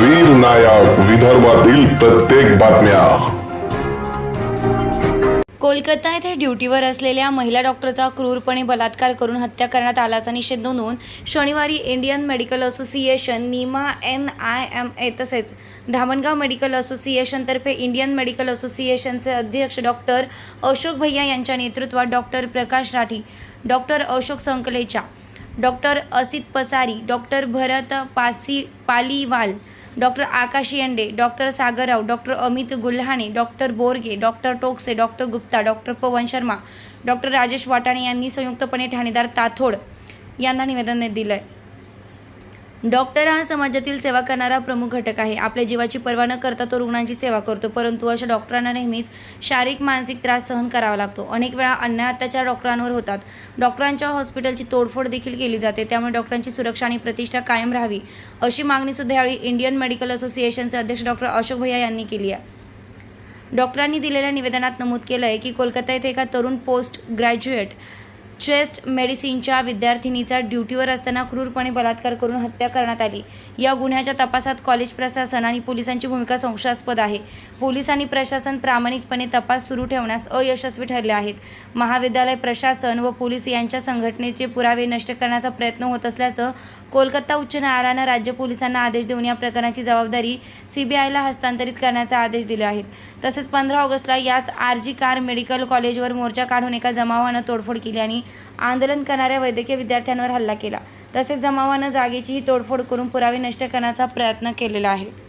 वीर नायक विदर्भातील प्रत्येक बातम्या. कोलकाता येथे ड्युटीवर असलेल्या महिला डॉक्टरचा क्रूरपणे बलात्कार करून हत्या करण्यात आल्याचा निषेध नोंदवून शनिवारी Indian medical association NIMA N I M A तसेच धामणगाव मेडिकल असोसिएशनतर्फे इंडियन मेडिकल असोसिएशनचे अध्यक्ष डॉक्टर अशोक भैया यांच्या नेतृत्वात doctor Prakash Rathi doctor Ashok संकलेच्या doctor Asit Pasari doctor Bharat Pasi Paliwal doctor Akash Yende doctor Sagarrao doctor Amit Gulhane doctor Borge doctor Tokse doctor Gupta doctor Pawan Sharma doctor Rajesh Watane यांनी संयुक्तपणे ठाणेदार ताथोड यांना निवेदन दिलं आहे डॉक्टर हा समाजातील सेवा करणारा प्रमुख घटक आहे. आपल्या जीवाची पर्वा न करता तो रुग्णांची सेवा करतो. परंतु अशा डॉक्टरांना नेहमीच शारीरिक मानसिक त्रास सहन करावा लागतो. अनेक वेळा अन्याय अत्याचार डॉक्टरांवर होतात. डॉक्टरांच्या हॉस्पिटलची तोडफोड देखील केली जाते. त्यामुळे डॉक्टरांची सुरक्षा आणि प्रतिष्ठा कायम राहावी अशी मागणी सुद्धा यावेळी इंडियन मेडिकल असोसिएशनचे अध्यक्ष डॉक्टर अशोक भैया यांनी केली आहे. डॉक्टरांनी दिलेल्या निवेदनात नमूद केलं आहे की कोलकाता येथे एका तरुण पोस्ट ग्रॅज्युएट चेस्ट मेडिसिनच्या विद्यार्थिनीचा ड्युटीवर असताना क्रूरपणे बलात्कार करून हत्या करण्यात आली. या गुन्ह्याच्या तपासात कॉलेज प्रशासन आणि पोलिसांची भूमिका संशयास्पद आहे. पोलीस आणि प्रशासन प्रामाणिकपणे तपास सुरू ठेवण्यास अयशस्वी ठरले आहेत. महाविद्यालय प्रशासन व पोलीस यांच्या संघटनेचे पुरावे नष्ट करण्याचा प्रयत्न होत असल्याचं कोलकाता उच्च न्यायालयानं राज्य पोलिसांना आदेश देऊन या प्रकरणाची जबाबदारी सीबीआयला हस्तांतरित करण्याचे आदेश दिले आहेत. तसेच पंधरा ऑगस्टला याच आर जी कार मेडिकल कॉलेजवर मोर्चा काढून एका जमावानं तोडफोड केली आणि आंदोलन करणाऱ्या वैद्यकीय विद्यार्थ्यांवर हल्ला केला. तसेच जमावानं जागेचीही तोडफोड करून पुरावे नष्ट करण्याचा प्रयत्न केलेला आहे.